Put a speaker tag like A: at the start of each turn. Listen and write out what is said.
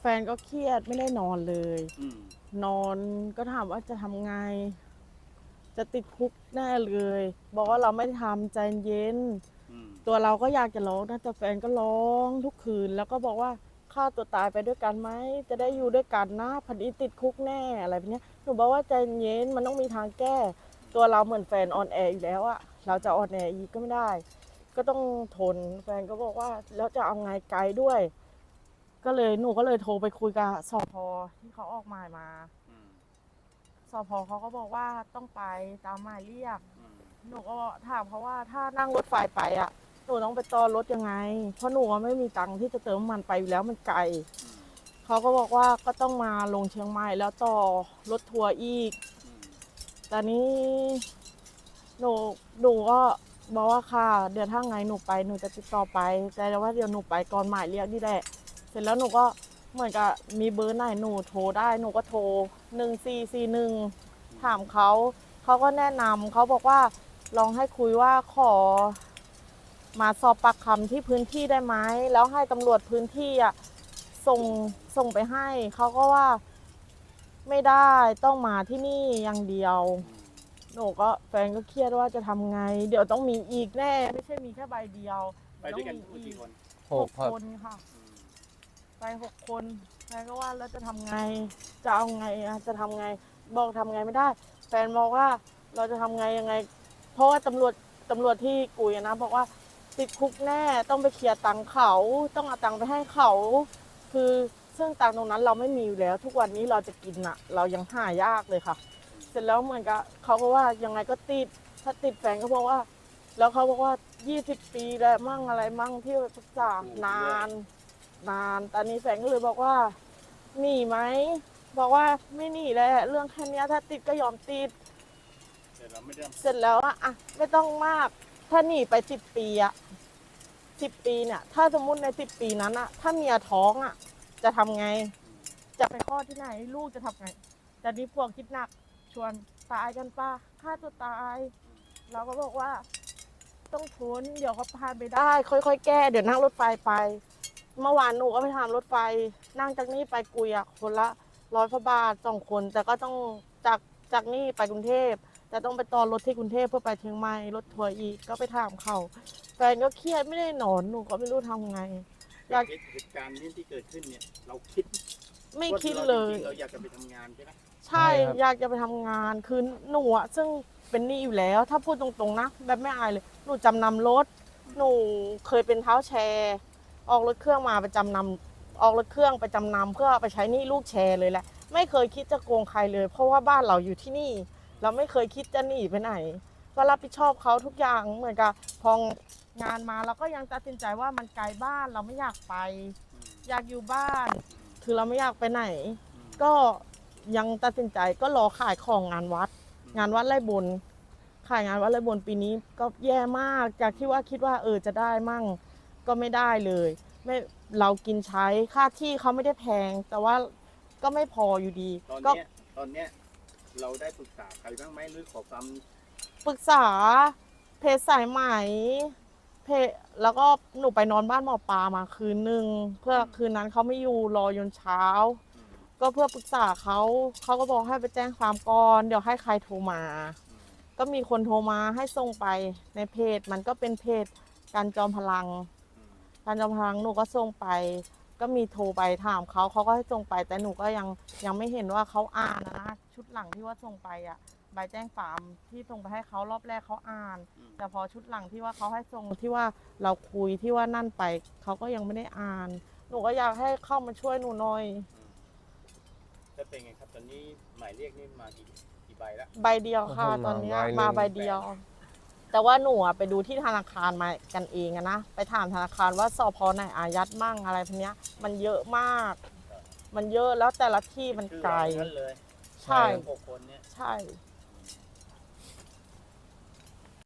A: แฟนก็เครียดไม่ได้นอนเลย
B: อืม
A: นอนก็ถามว่าจะทำไง จะติดคุกแน่เลย บอกว่าเราไม่ได้ทำใจเย็น
B: อืม
A: ตัวเราก็อยากจะร้องนะแต่แฟนก็ร้องทุกคืน แล้วก็บอกว่าฆ่าตัวตายไปด้วยกันไหมจะได้อยู่ด้วยกันนะพันอีติดคุกแน่อะไรแบบเนี้ยหนูบอกว่าใจเย็นมันต้องมีทางแก้ ตัวเราเหมือนแฟนออนแอร์อยู่แล้วอะเราจะออนแอร์อีกก็ไม่ได้ ก็ต้องทนแฟนก็บอกว่าแล้วจะเอาไงไกลด้วย ก็เลยหนูก็เลยโทรไปคุยกับสพที่เขาออกหมายมา
B: อืม
A: สพเขาก็บอกว่าต้องไปตามหมายเรียก
B: อืม
A: หนูก็ถามเขาว่าถ้านั่งรถไฟไปอะ หนูต้องไปต่อรถยังไง เพราะหนูอะไม่มีตังค์ที่จะเติมน้ำมันไปอยู่แล้วมันไกล
B: อืม
A: เขาก็บอกว่าก็ต้องมาลงเชียงใหม่แล้วต่อรถทัวร์อีก
B: อืม
A: แต่นี้หนูหนูก็บอกว่าค่ะ เดี๋ยวถ้าไงหนูไปหนูจะติดต่อไป แต่ว่าเดี๋ยวหนูไปก่อนหมายเรียกนี่แหละ เสร็จแล้วหนูก็เหมือนกับมีเบอร์ไหนหนูโทรได้หนูก็โทรหนึ่งสี่สี่หนึ่งถามเขาเขาก็แนะนำเขาบอกว่าลองให้คุยว่าขอ มาสอบปากคำที่พื้นที่ได้ไหมแล้วให้ตำรวจพื้นที่อะส่งส่งไปให้เขาก็ว่าไม่ได้ต้องมาที่นี่อย่างเดียว
B: อืม
A: หนูก็แฟนก็เครียดว่าจะทำไง เดี๋ยวต้องมีอีกแน่ ไม่ใช่มีแค่ใบเดียว
B: ไปด้วยกัน
A: ต้
B: ทั้
A: อง
B: งหมด
A: มีอี
B: กี่
A: ก
B: คน
C: ห
A: ห
C: ก
A: ก
C: ครับ
A: คนค่ะ
B: อืม
A: ไปหกคนแฟนก็ว่าแล้วจะทำไง จะเอาไงอะจะทำไง บอกทำไงไม่ได้ แฟนบอกว่าเราจะทำไงยังไง เพราะว่าตำรวจตำรวจที่กุยนะบอกว่าติดคุกแน่ต้องไปเคลียร์ตังค์เขา ต้องเอาตังค์ไปให้เขา คือซึ่งตังค์ตรงนั้นเราไม่มีอยู่แล้ว ทุกวันนี้เราจะกินอะเรายังหายากเลยค่ะ เสร็จแล้วเหมือนกับเขาก็ว่ายังไงก็ติดถ้าติดแฟนก็บอกว่า แล้วเขาบอกว่า20ปีแล้วมั่งอะไรมั่งที่ศึกษานาน นานตอนนี้แฟนก็เลยบอกว่าหนีไหมบอกว่าไม่หนีแหละเรื่องแค่เนี้ยถ้าติดก็ยอมติด
B: แต่เราไม่ได้
A: เสร็จแล้วอะอะไม่ต้องมาก ถ้าหนีไปสิบปีอะสิบปีเนี่ย ถ้าสมมุติในสิบปีนั้นอะถ้าเมียท้องอะจะทำไง จะไปคลอดที่ไหน ลูกจะทำไงแต่นี่พวกคิดหนักชวนตายกันป้าฆ่าตัวตาย เราก็บอกว่า ต้องทนเดี๋ยวเขาผ่านไปได้ ค่อยๆแก้ เดี๋ยวนั่งรถไฟไป เมื่อวานหนูก็ไปทำรถไฟ นั่งจากนี่ไปกุยอะคนละร้อยพระบาทสองคน แต่ก็ต้องจากจากนี่ไปกรุงเทพแต่ต้องไปต่อรถที่กรุงเทพเพื่อไปเชียงใหม่รถทัวร์อีกก็ไปถามเขาแฟนก็เครียดไม่ได้นอนหนูก็ไม่รู้ทำไง อยาก
B: เหตุการณ์นี้ที่เกิดขึ้นเนี่ย เราคิด
A: ไม่
B: ว่า
A: คิด
B: รา
A: เลย
B: จริงๆเราอยากจะไปทำงานใช่ไหม
A: ใช่
C: ใช่ครับ
A: อยากจะไปทำงานคือหนูอะซึ่งเป็นหนี้อยู่แล้ว ถ้าพูดตรงๆนะ แบบไม่อายเลย หนูจำนำรถ หนูเคยเป็นเท้าแชร์ ออกรถเครื่องมาไปจำนำออกรถเครื่องไปจำนำเพื่อไปใช้หนี้ลูกแชร์เลยแหละ ไม่เคยคิดจะโกงใครเลย เพราะว่าบ้านเราอยู่ที่นี่ เราไม่เคยคิดจะหนีไปไหนก็รับผิดชอบเขาทุกอย่างเหมือนกับพองานมาเราก็ยังตัดสินใจว่ามันไกลบ้านเราไม่อยากไป
B: อ
A: ยากอยู่บ้าน คือเราไม่อยากไปไหน ก็ยังตัดสินใจก็รอขายของงานวัด งานวัดไร่บนขายงานวัดไร่บนปีนี้ก็แย่มากจากที่ว่าคิดว่าเออจะได้มั่ง ก็ไม่ได้เลยไม่เรากินใช้ค่าที่เขาไม่ได้แพง แต่ว่าก็ไม่พออยู่ดี
B: ตอน
A: ก็
B: เนี้ยตอนเนี้ยเราได้ปรึกษาใครบ้างไหมหรือขอความ
A: ปรึกษาเพจสายไหมเพจแล้วก็หนูไปนอนบ้านหมอปลามาคืนหนึ่งเพื่อคืนนั้นเขาไม่อยู่รอยนเช้า
B: อืม
A: ก็เพื่อปรึกษาเขาเขาก็บอกให้ไปแจ้งความก่อนเดี๋ยวให้ใครโทรมา
B: อืม
A: ก็มีคนโทรมาให้ส่งไปในเพจมันก็เป็นเพจการจอมพลัง
B: อืม
A: การจอมพลังหนูก็ส่งไป ก็มีโทรไปถามเขาเขาก็ให้ส่งไป แต่หนูก็ยังยังไม่เห็นว่าเขาอ่านนะชุดหลังที่ว่าส่งไปอะใบแจ้งความที่ส่งไปให้เขารอบแรกเขาอ่าน
B: อืม
A: แต่พอชุดหลังที่ว่าเขาให้ส่งที่ว่าเราคุยที่ว่านั่นไปเขาก็ยังไม่ได้อ่าน หนูก็อยากให้เข้ามาช่วยหนูหน่อย
B: แล้วเป็นไงครับตอนนี้หมายเรียกนี่มากี่กี่ใบแล้ว
A: ใบเดียวค่ะ
C: โอ้โห
A: ตอนเนี้ย
C: มาใบหนึ่ง
A: มาใบเดียว แต่ว่าหนูอะไปดูที่ธนาคารมากันเองอะนะ ไปถามธนาคารว่าสพไหนอายัดมั่งอะไรพวกเนี้ย มันเยอะมาก มันเยอะแล้วแต่ละที่มันไกล
B: ชื่อเราทั้งนั้นเลย
A: ใช่
B: หกคนเนี่ย
A: ใช่
B: อ